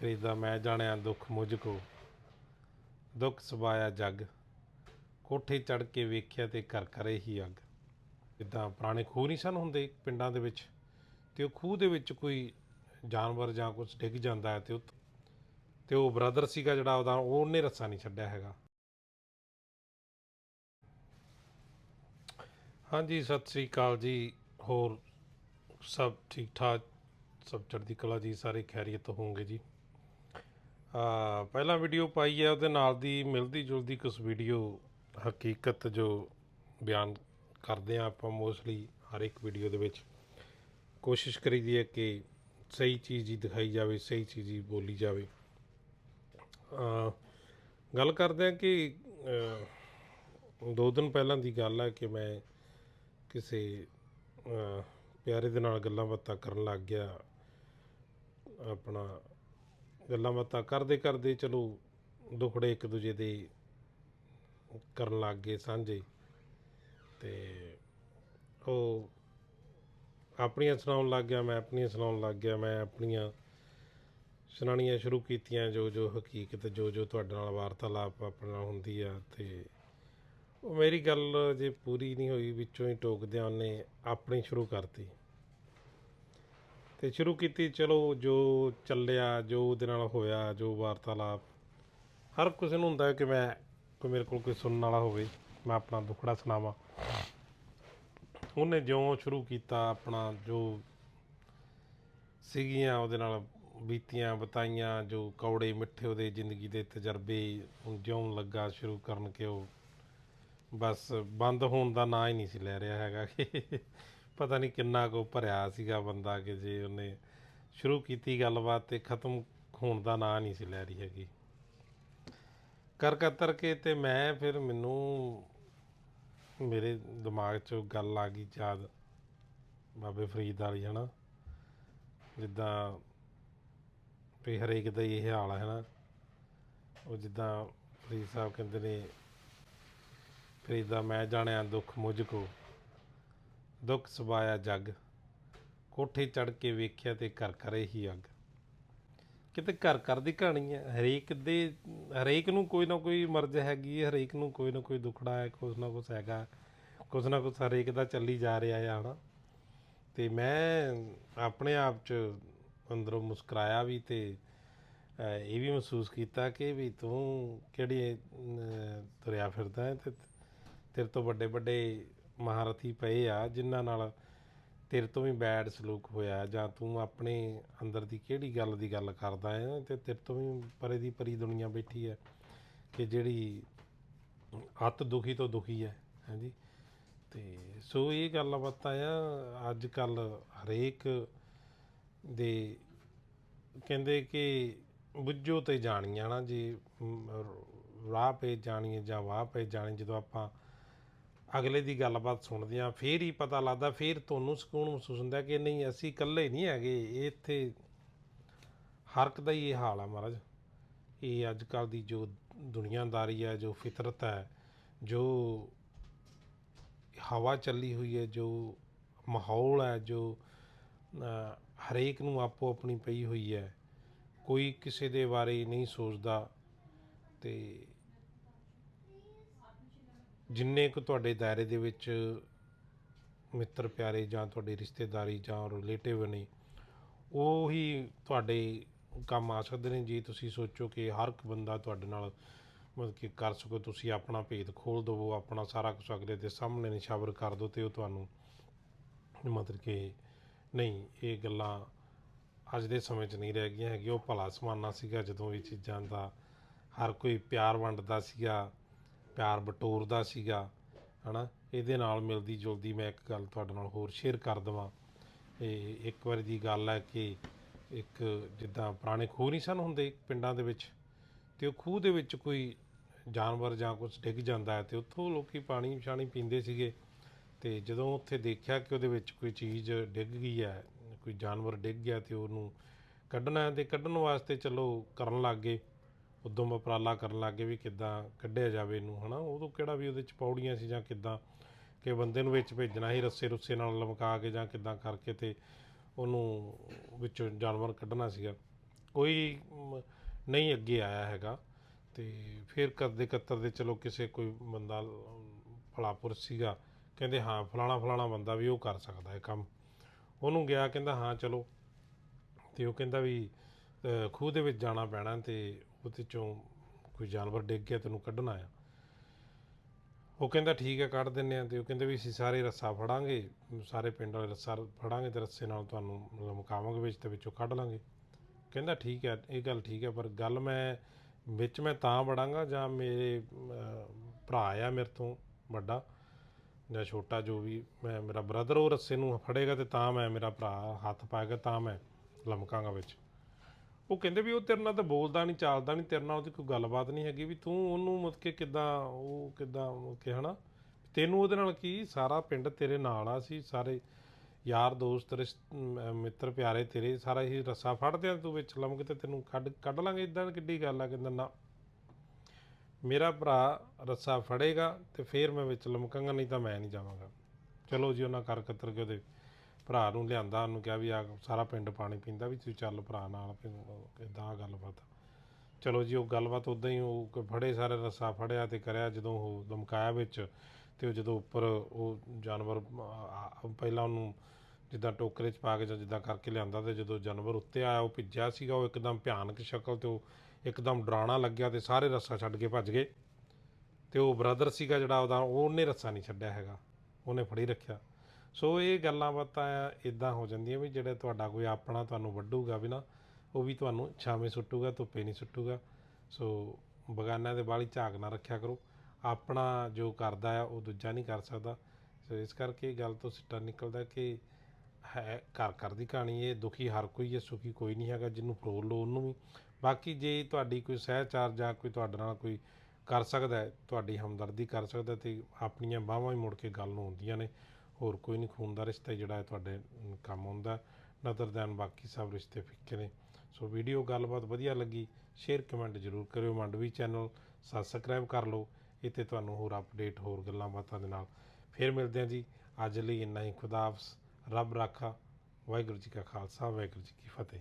ਫਰੀਦਾ ਮੈਂ ਜਾਣਿਆ ਦੁੱਖ ਮੁਝ ਕੋ। ਦੁੱਖ ਸਬਾਇਆ ਜੱਗ। ਕੋਠੇ ਚੜ ਕੇ ਵੇਖਿਆ ਤੇ ਘਰ ਕਰੇ ਹੀ ਅੱਗ। ਜਿੱਦਾਂ ਪੁਰਾਣੇ ਖੂਹ ਨਹੀਂ ਸਨ ਹੁੰਦੇ ਪਿੰਡਾਂ ਦੇ ਵਿੱਚ, ਤੇ ਉਹ ਖੂਹ ਦੇ ਵਿੱਚ ਕੋਈ ਜਾਨਵਰ ਜਾਂ ਕੁਝ ਡਿੱਗ ਜਾਂਦਾ ਹੈ ਤੇ ਉਹ ਤੇ ਉਹ ਬ੍ਰਦਰ ਸੀਗਾ ਜਿਹੜਾ ਉਹਦਾ ਉਹਨੇ ਰੱਸਾ ਨਹੀਂ ਛੱਡਿਆ ਹੈਗਾ। ਹਾਂਜੀ, ਸਤਿ ਸ੍ਰੀ ਅਕਾਲ ਜੀ। ਹੋਰ ਸਭ ਠੀਕ ਠਾਕ ਸਭ ਚੜ੍ਹਦੀ ਕਲਾ ਜੀ, ਸਾਰੇ ਖੈਰੀਅਤ ਹੋਵੋਗੇ ਜੀ। ਪਹਿਲਾਂ ਵੀਡੀਓ ਪਾਈ ਹੈ ਉਹਦੇ ਨਾਲ ਦੀ ਮਿਲਦੀ ਜੁਲਦੀ ਕੁਝ ਵੀਡੀਓ ਹਕੀਕਤ ਜੋ ਬਿਆਨ ਕਰਦੇ ਆ ਆਪਾਂ ਮੋਸਟਲੀ ਹਰ ਇੱਕ ਵੀਡੀਓ ਦੇ ਵਿੱਚ। ਕੋਸ਼ਿਸ਼ ਕਰੀਦੀ ਹੈ ਕਿ ਸਹੀ ਚੀਜ਼ ਹੀ ਦਿਖਾਈ ਜਾਵੇ, ਸਹੀ ਚੀਜ਼ ਹੀ ਬੋਲੀ ਜਾਵੇ। ਗੱਲ ਕਰਦੇ ਆ ਕਿ ਦੋ ਦਿਨ ਪਹਿਲਾਂ ਦੀ ਗੱਲ ਹੈ ਕਿ ਮੈਂ ਕਿਸੇ ਪਿਆਰੇ ਦੇ ਨਾਲ ਗੱਲਾਂ ਬਾਤਾਂ ਕਰਨ ਲੱਗ ਗਿਆ। ਆਪਣਾ ਗੱਲਾਂ ਬਾਤਾਂ ਕਰਦੇ ਕਰਦੇ ਚਲੋ ਦੁਖੜੇ ਇੱਕ ਦੂਜੇ ਦੇ ਕਰਨ ਲੱਗ ਗਏ ਸਾਂਝੇ। ਤੇ ਉਹ ਆਪਣੀਆਂ ਸੁਣਾਉਣ ਲੱਗ ਗਿਆ, ਮੈਂ ਆਪਣੀਆਂ ਸੁਣਾਉਣ ਲੱਗ ਗਿਆ, ਮੈਂ ਆਪਣੀਆਂ ਸੁਣਾਉਣੀਆਂ ਸ਼ੁਰੂ ਕੀਤੀਆਂ, ਜੋ ਜੋ ਹਕੀਕਤ, ਜੋ ਜੋ ਤੁਹਾਡੇ ਨਾਲ ਵਾਰਤਾਲਾਪ ਆਪਣੇ ਨਾਲ ਹੁੰਦੀ ਆ ਤੇ ਉਹ ਮੇਰੀ ਗੱਲ ਜੇ ਪੂਰੀ ਨਹੀਂ ਹੋਈ, ਵਿੱਚੋਂ ਹੀ ਟੋਕਦਿਆਂ ਉਹਨੇ ਆਪਣੀ ਸ਼ੁਰੂ ਕਰਤੀ। ਤੇ ਸ਼ੁਰੂ ਕੀਤੀ, ਚਲੋ ਜੋ ਚੱਲਿਆ, ਜੋ ਉਹਦੇ ਨਾਲ ਹੋਇਆ, ਜੋ ਵਾਰਤਾਲਾਪ, ਹਰ ਕਿਸੇ ਨੂੰ ਹੁੰਦਾ ਕਿ ਮੈਂ, ਕੋਈ ਮੇਰੇ ਕੋਲ ਕੋਈ ਸੁਣਨ ਵਾਲਾ ਹੋਵੇ, ਮੈਂ ਆਪਣਾ ਦੁੱਖੜਾ ਸੁਣਾਵਾਂ। ਉਹਨੇ ਜਿਉਂ ਸ਼ੁਰੂ ਕੀਤਾ ਆਪਣਾ ਜੋ ਸੀਗੀਆਂ, ਉਹਦੇ ਨਾਲ ਬੀਤੀਆਂ, ਬਤਾਈਆਂ, ਜੋ ਕੌੜੇ ਮਿੱਠੇ ਉਹਦੇ ਜ਼ਿੰਦਗੀ ਦੇ ਤਜਰਬੇ ਹੁਣ ਜਿਉਂ ਲੱਗਾ ਸ਼ੁਰੂ ਕਰਨ ਕਿ ਉਹ ਬਸ ਬੰਦ ਹੋਣ ਦਾ ਨਾਂ ਹੀ ਨਹੀਂ ਸੀ ਲੈ ਰਿਹਾ ਹੈਗਾ। ਕਿ ਪਤਾ ਨਹੀਂ ਕਿੰਨਾ ਕੋ ਭਰਿਆ ਸੀਗਾ ਬੰਦਾ ਕਿ ਜੇ ਉਹਨੇ ਸ਼ੁਰੂ ਕੀਤੀ ਗੱਲਬਾਤ ਤੇ ਖਤਮ ਹੋਣ ਦਾ ਨਾਂ ਨਹੀਂ ਸੀ ਲੈ ਰਹੀ ਹੈਗੀ। ਕਰ ਕਤਰ ਕੇ ਤੇ ਮੈਂ ਫਿਰ ਮੈਨੂੰ ਮੇਰੇ ਦਿਮਾਗ 'ਚ ਗੱਲ ਆ ਗਈ ਯਾਦ, ਬਾਬੇ ਫਰੀਦ ਵਾਲੀ, ਹਨਾ? ਜਿੱਦਾਂ ਵੀ ਹਰੇਕ ਦਾ ਇਹ ਹਾਲ ਹੈ ਨਾ ਉਹ ਜਿੱਦਾਂ ਫਰੀਦ ਸਾਹਿਬ ਕਹਿੰਦੇ ਨੇ, ਫਰੀਦਾ ਮੈਂ ਜਾਣਿਆ ਦੁੱਖ ਮੁਝ ਕੋ। ਦੁੱਖ ਸਬਾਇਆ ਜੱਗ, ਕੋਠੇ ਚੜ ਕੇ ਵੇਖਿਆ ਤੇ ਘਰ ਕਰੇ ਹੀ ਅੱਗ। ਕਿਤੇ ਘਰ ਘਰ ਦੀ ਕਹਾਣੀ ਹੈ, ਹਰੇਕ ਦੇ, ਹਰੇਕ ਨੂੰ ਕੋਈ ਨਾ ਕੋਈ ਮਰਜ਼ ਹੈਗੀ ਹੈ, ਹਰੇਕ ਨੂੰ ਕੋਈ ਨਾ ਕੋਈ ਦੁੱਖੜਾ ਹੈ, ਕੁਛ ਨਾ ਕੁਛ ਹੈਗਾ, ਕੁਛ ਨਾ ਕੁਛ ਹਰੇਕ ਦਾ ਚੱਲੀ ਜਾ ਰਿਹਾ ਹੈ ਹਨਾ। ਤੇ ਮੈਂ ਆਪਣੇ ਆਪ ਚ ਅੰਦਰੋਂ ਮੁਸਕਰਾਇਆ ਵੀ ਤੇ ਇਹ ਵੀ ਮਹਿਸੂਸ ਕੀਤਾ ਕਿ ਵੀ ਤੂੰ ਕਿਹੜੀ ਤੁਰਿਆ ਫਿਰਦਾ ਹੈ ਤੇ ਤੇਰੇ ਤੋਂ ਵੱਡੇ ਵੱਡੇ ਮਹਾਰਥੀ ਪਏ ਆ, ਜਿਨ੍ਹਾਂ ਨਾਲ ਤੇਰੇ ਤੋਂ ਵੀ ਬੈਡ ਸਲੂਕ ਹੋਇਆ, ਜਾਂ ਤੂੰ ਆਪਣੇ ਅੰਦਰ ਦੀ ਕਿਹੜੀ ਗੱਲ ਦੀ ਗੱਲ ਕਰਦਾ ਹੈ, ਤੇ ਤੇਰੇ ਤੋਂ ਵੀ ਪਰੇ ਦੀ ਪਰੀ ਦੁਨੀਆ ਬੈਠੀ ਹੈ, ਕਿ ਜਿਹੜੀ ਅੱਤ ਦੁਖੀ ਤੋਂ ਦੁਖੀ ਹੈ, ਹਾਂਜੀ? ਤੇ ਸੋ ਇਹ ਗੱਲਾਂ ਬਾਤਾਂ ਆ ਅੱਜ ਕੱਲ ਹਰੇਕ ਦੇ ਕਹਿੰਦੇ ਕਿ ਬੁੱਝੋ ਤੇ ਜਾਣੀਆਂ ਨਾ, ਜੀ ਰਾਹ ਪੇ ਜਾਣੀਏ ਜਾਂ ਵਾਹ ਪੇ ਜਾਣੀ ਜਦੋਂ ਆਪਾਂ ਅਗਲੇ ਦੀ ਗੱਲਬਾਤ ਸੁਣਦੇ ਆ ਫੇਰ ਹੀ ਪਤਾ ਲੱਗਦਾ, ਫੇਰ ਤੁਹਾਨੂੰ ਸਕੂਨ ਮਹਿਸੂਸ ਹੁੰਦਾ ਕਿ ਨਹੀਂ, ਅਸੀਂ ਇਕੱਲੇ ਨਹੀਂ ਹੈਗੇ। ਇਹ ਇੱਥੇ ਹਰ ਇੱਕ ਦਾ ਹੀ ਇਹ ਹਾਲ ਆ ਮਹਾਰਾਜ ਇਹ ਅੱਜ ਕੱਲ ਦੀ ਜੋ ਦੁਨੀਆਦਾਰੀ ਹੈ ਜੋ ਫਿਤਰਤ ਹੈ, ਜੋ ਹਵਾ ਚੱਲੀ ਹੋਈ ਹੈ, ਜੋ ਮਾਹੌਲ ਹੈ, ਜੋ ਹਰੇਕ ਨੂੰ ਆਪੋ ਆਪਣੀ ਪਈ ਹੋਈ ਹੈ, ਕੋਈ ਕਿਸੇ ਦੇ ਬਾਰੇ ਨਹੀਂ ਸੋਚਦਾ। ਤੇ ਜਿੰਨੇ ਕੁ ਤੁਹਾਡੇ ਦਾਇਰੇ ਦੇ ਵਿੱਚ ਮਿੱਤਰ ਪਿਆਰੇ ਜਾਂ ਤੁਹਾਡੇ ਰਿਸ਼ਤੇਦਾਰੀ ਜਾਂ ਰਿਲੇਟਿਵ ਨੇ, ਉਹ ਹੀ ਤੁਹਾਡੇ ਕੰਮ ਆ ਸਕਦੇ ਨੇ। ਜੇ ਤੁਸੀਂ ਸੋਚੋ ਕਿ ਹਰ ਇੱਕ ਬੰਦਾ ਤੁਹਾਡੇ ਨਾਲ ਮਤਲਬ ਕਿ ਕਰ ਸਕੋ, ਤੁਸੀਂ ਆਪਣਾ ਭੇਦ ਖੋਲ ਦਵੋ, ਆਪਣਾ ਸਾਰਾ ਕੁਝ ਅਗਲੇ ਦੇ ਸਾਹਮਣੇ ਨਿਸ਼ਾਵਰ ਕਰ ਦਿਓ ਤੇ ਉਹ ਤੁਹਾਨੂੰ ਮਤਲਬ ਕਿ ਨਹੀਂ, ਇਹ ਗੱਲਾਂ ਅੱਜ ਦੇ ਸਮੇਂ 'ਚ ਨਹੀਂ ਰਹਿ ਗਈਆਂ ਹੈਗੀਆਂ। ਉਹ ਭਲਾ ਸਮਾਨਾ ਸੀਗਾ ਜਦੋਂ ਇਹ ਚੀਜ਼ਾਂ ਦਾ ਹਰ ਕੋਈ ਪਿਆਰ ਵੰਡਦਾ ਸੀਗਾ। ਪਿਆਰ ਬਟੋਰਦਾ ਸੀਗਾ, ਹਨਾ? ਇਹਦੇ ਨਾਲ ਮਿਲਦੀ ਜੁਲਦੀ ਮੈਂ ਇੱਕ ਗੱਲ ਤੁਹਾਡੇ ਨਾਲ ਹੋਰ ਸ਼ੇਅਰ ਕਰ ਦਵਾਂ। ਇਹ ਇੱਕ ਵਾਰੀ ਦੀ ਗੱਲ ਹੈ ਕਿ ਇੱਕ ਜਿੱਦਾਂ ਪੁਰਾਣੇ ਖੂਹ ਨਹੀਂ ਸਨ ਹੁੰਦੇ ਪਿੰਡਾਂ ਦੇ ਵਿੱਚ, ਤੇ ਉਹ ਖੂਹ ਦੇ ਵਿੱਚ ਕੋਈ ਜਾਨਵਰ ਜਾਂ ਕੁਝ ਡਿੱਗ ਜਾਂਦਾ ਹੈ ਤੇ ਉੱਥੋਂ ਲੋਕੀ ਪਾਣੀ ਛਾਣੀ ਪੀਂਦੇ ਸੀਗੇ। ਤੇ ਜਦੋਂ ਉੱਥੇ ਦੇਖਿਆ ਕਿ ਉਹਦੇ ਵਿੱਚ ਕੋਈ ਚੀਜ਼ ਡਿੱਗ ਗਈ ਹੈ, ਕੋਈ ਜਾਨਵਰ ਡਿੱਗ ਗਿਆ ਤੇ ਉਹਨੂੰ ਕੱਢਣਾ ਹੈ ਤੇ ਕੱਢਣ ਵਾਸਤੇ ਚਲੋ ਕਰਨ ਲੱਗ ਗਏ। ਉਦੋਂ ਉਪਰਾਲਾ ਕਰਨ ਲੱਗ ਗਏ ਵੀ ਕਿੱਦਾਂ ਕੱਢਿਆ ਜਾਵੇ ਇਹਨੂੰ, ਹਨਾ? ਉਦੋਂ ਕਿਹੜਾ ਵੀ ਉਹਦੇ ਚ ਪੌੜੀਆਂ ਸੀ ਜਾਂ ਕਿੱਦਾਂ ਕਿ ਬੰਦੇ ਨੂੰ ਵਿੱਚ ਭੇਜਣਾ ਸੀ, ਰੱਸੇ ਰੁੱਸੇ ਨਾਲ ਲਮਕਾ ਕੇ ਜਾਂ ਕਿੱਦਾਂ ਕਰਕੇ ਤੇ ਉਹਨੂੰ ਵਿੱਚੋਂ ਜਾਨਵਰ ਕੱਢਣਾ ਸੀਗਾ। ਕੋਈ ਨਹੀਂ ਅੱਗੇ ਆਇਆ ਹੈਗਾ ਤੇ ਫਿਰ ਕਰਦੇ ਕੱਤਰ ਦੇ ਚਲੋ ਕਿਸੇ ਕੋਈ ਬੰਦਾ ਫਲਾਪੁਰ ਸੀਗਾ, ਕਹਿੰਦੇ ਹਾਂ, ਫਲਾਣਾ ਫਲਾਣਾ ਬੰਦਾ ਵੀ ਉਹ ਕਰ ਸਕਦਾ ਹੈ ਕੰਮ। ਉਹਨੂੰ ਗਿਆ, ਕਹਿੰਦਾ ਹਾਂ, ਚਲੋ। ਤੇ ਉਹ ਕਹਿੰਦਾ ਵੀ ਖੂਹ ਦੇ ਵਿੱਚ ਜਾਣਾ ਪੈਣਾ ਤੇ ਉਹਦੇ ਚੋਂ ਕੋਈ ਜਾਨਵਰ ਡਿੱਗ ਗਿਆ ਤੈਨੂੰ ਕੱਢਣਾ ਆ ਉਹ ਕਹਿੰਦਾ, ਠੀਕ ਹੈ, ਕੱਢ ਦਿੰਨੇ ਆ ਤੇ ਉਹ ਕਹਿੰਦੇ ਵੀ, ਅਸੀਂ ਸਾਰੇ ਰੱਸਾ ਫੜਾਂਗੇ, ਸਾਰੇ ਪਿੰਡ ਵਾਲੇ ਰੱਸਾ ਫੜਾਂਗੇ ਤੇ ਰੱਸੇ ਨਾਲ ਤੁਹਾਨੂੰ ਲਮਕਾਵਾਂਗੇ ਵਿੱਚ ਤੇ ਵਿੱਚੋਂ ਕੱਢ ਲਾਂਗੇ। ਕਹਿੰਦਾ, ਠੀਕ ਹੈ, ਇਹ ਗੱਲ ਠੀਕ ਹੈ, ਪਰ ਗੱਲ ਮੈਂ, ਵਿੱਚ ਮੈਂ ਤਾਂ ਵੜਾਂਗਾ ਜਾਂ ਮੇਰੇ ਭਰਾ ਆ ਮੇਰੇ ਤੋਂ ਵੱਡਾ ਜਾਂ ਛੋਟਾ ਜੋ ਵੀ, ਮੈਂ, ਮੇਰਾ ਬ੍ਰਦਰ ਉਹ ਰੱਸੇ ਨੂੰ ਫੜੇਗਾ ਤੇ ਤਾਂ ਮੈਂ ਮੇਰਾ ਭਰਾ ਹੱਥ ਪਾਏਗਾ, ਤਾਂ ਮੈਂ ਲਮਕਾਂਗਾ ਵਿੱਚ। ਉਹ ਕਹਿੰਦੇ ਵੀ ਉਹ ਤੇਰੇ ਨਾਲ ਤਾਂ ਬੋਲਦਾ ਨਹੀਂ ਚਾਲਦਾ ਨਹੀਂ ਤੇਰੇ ਨਾਲ ਉਹਦੀ ਕੋਈ ਗੱਲਬਾਤ ਨਹੀਂ ਹੈਗੀ ਵੀ ਤੂੰ ਉਹਨੂੰ ਮਤਲਬ ਕੇ ਕਿਦਾਂ, ਉਹ ਕਿਦਾਂ ਕਿ ਹਨਾ ਤੈਨੂੰ ਉਹਦੇ ਨਾਲ ਕੀ ਸਾਰਾ ਪਿੰਡ ਤੇਰੇ ਨਾਲ ਆ ਸੀ ਸਾਰੇ ਯਾਰ, ਦੋਸਤ, ਰਿਸ਼- ਮਿੱਤਰ, ਪਿਆਰੇ ਤੇਰੇ ਸਾਰਾ ਹੀ ਰੱਸਾ ਫੜਦੇ ਆ ਤੂੰ ਵਿੱਚ ਲਮਕ ਤੇ ਤੈਨੂੰ ਕੱਢ ਕੱਢ ਲਾਂਗੇ ਇਦਾਂ ਕਿੱਡੀ ਗੱਲ ਆ ਕਹਿੰਦਾ ਨਾ ਮੇਰਾ ਭਰਾ ਰੱਸਾ ਫੜੇਗਾ ਤੇ ਫੇਰ ਮੈਂ ਵਿੱਚ ਲਮਕਾਂਗਾ, ਨਹੀਂ ਤਾਂ ਮੈਂ ਨਹੀਂ ਜਾਵਾਂਗਾ। ਚਲੋ ਜੀ, ਉਹਨਾਂ ਕਰ ਕਤਰ ਕੇ ਉਹਦੇ ਭਰਾ ਨੂੰ ਲਿਆਂਦਾ, ਉਹਨੂੰ ਕਿਹਾ ਵੀ ਆ ਸਾਰਾ ਪਿੰਡ ਪਾਣੀ ਪੀਂਦਾ ਵੀ ਤੂੰ ਚੱਲ ਭਰਾ ਨਾਲ ਕਿਦਾਂ ਗੱਲਬਾਤ। ਚਲੋ ਜੀ, ਉਹ ਗੱਲਬਾਤ ਉਦਾਂ ਹੀ ਉਹ ਫੜੇ ਸਾਰੇ ਰੱਸਾ ਫੜਿਆ ਤੇ ਕਰਿਆ ਜਦੋਂ ਉਹ ਦਮਕਾਇਆ ਵਿੱਚ ਤੇ ਉਹ ਜਦੋਂ ਉੱਪਰ ਉਹ ਜਾਨਵਰ ਪਹਿਲਾਂ ਉਹਨੂੰ ਜਿੱਦਾਂ ਟੋਕਰੇ 'ਚ ਪਾ ਕੇ ਜਾਂ ਜਿੱਦਾਂ ਕਰਕੇ ਲਿਆਂਦਾ ਤੇ ਜਦੋਂ ਜਾਨਵਰ ਉੱਤੇ ਆਇਆ, ਉਹ ਭਿੱਜਿਆ ਸੀਗਾ, ਉਹ ਇੱਕਦਮ ਭਿਆਨਕ ਸ਼ਕਲ ਤੇ ਉਹ ਇੱਕਦਮ ਡਰਾਣਾ ਲੱਗਿਆ ਤੇ ਸਾਰੇ ਰੱਸਾ ਛੱਡ ਕੇ ਭੱਜ ਗਏ। ਤੇ ਉਹ ਬ੍ਰਦਰ ਸੀਗਾ ਜਿਹੜਾ ਉਹਦਾ, ਉਹਨੇ ਰੱਸਾ ਨਹੀਂ ਛੱਡਿਆ ਹੈਗਾ, ਉਹਨੇ ਫੜੀ ਰੱਖਿਆ। ਸੋ ਇਹ ਗੱਲਾਂ ਬਾਤਾਂ ਇਦਾਂ ਹੋ ਜਾਂਦੀਆਂ ਵੀ ਜਿਹੜਾ ਤੁਹਾਡਾ ਕੋਈ ਆਪਣਾ ਤੁਹਾਨੂੰ ਵੱਢੂਗਾ ਵੀ ਨਾ, ਉਹ ਵੀ ਤੁਹਾਨੂੰ ਛਾਵੇਂ ਸੁੱਟੂਗਾ, ਧੁੱਪੇ ਨਹੀਂ ਸੁੱਟੂਗਾ। ਸੋ ਬਗਾਨਿਆਂ ਦੇ ਬਾਲੀ ਝਾਕ ਨਾ ਰੱਖਿਆ ਕਰੋ। ਆਪਣਾ ਜੋ ਕਰਦਾ ਆ, ਉਹ ਦੂਜਾ ਨਹੀਂ ਕਰ ਸਕਦਾ। ਸੋ ਇਸ ਕਰਕੇ ਗੱਲ ਤੋਂ ਸਿੱਟਾ ਨਿਕਲਦਾ ਕਿ ਹੈ, ਘਰ ਘਰ ਦੀ ਕਹਾਣੀ ਇਹ, ਦੁਖੀ ਹਰ ਕੋਈ ਹੈ, ਸੁਖੀ ਕੋਈ ਨਹੀਂ ਹੈਗਾ, ਜਿਹਨੂੰ ਫਰੋਲ ਲਓ ਉਹਨੂੰ ਵੀ। ਬਾਕੀ ਜੇ ਤੁਹਾਡੀ ਕੋਈ ਸਹਿਚਾਰ ਜਾਂ ਕੋਈ ਤੁਹਾਡੇ ਨਾਲ ਕੋਈ ਕਰ ਸਕਦਾ ਤੁਹਾਡੀ ਹਮਦਰਦੀ ਕਰ ਸਕਦਾ ਤੇ ਆਪਣੀਆਂ ਬਾਹਾਂ ਹੀ ਮੁੜ ਕੇ ਗੱਲ ਨੂੰ ਹੁੰਦੀਆਂ ਨੇ। ਹੋਰ ਕੋਈ ਨਹੀਂ ਖੂਨ ਦਾ ਰਿਸ਼ਤਾ ਹੀ ਜਿਹੜਾ ਹੈ ਤੁਹਾਡੇ ਕੰਮ ਆਉਂਦਾ। ਨਦਰ ਦੈਨ ਬਾਕੀ ਸਭ ਰਿਸ਼ਤੇ ਫਿੱਕੇ ਨੇ। ਸੋ ਵੀਡੀਓ ਗੱਲਬਾਤ ਵਧੀਆ ਲੱਗੀ, ਸ਼ੇਅਰ ਕਮੈਂਟ ਜ਼ਰੂਰ ਕਰਿਓ। ਮੰਡਵੀ ਚੈਨਲ ਸਬਸਕ੍ਰਾਈਬ ਕਰ ਲਓ, ਇੱਥੇ ਤੁਹਾਨੂੰ ਹੋਰ ਅਪਡੇਟ ਹੋਰ ਗੱਲਾਂ ਬਾਤਾਂ ਦੇ ਨਾਲ ਫਿਰ ਮਿਲਦੇ ਹਾਂ ਜੀ। ਅੱਜ ਲਈ ਇੰਨਾ ਹੀ ਖੁਦਾਫਸ ਰੱਬ ਰਾਖਾ। ਵਾਹਿਗੁਰੂ ਜੀ ਕਾ ਖਾਲਸਾ, ਵਾਹਿਗੁਰੂ ਜੀ ਕੀ ਫਤਿਹ।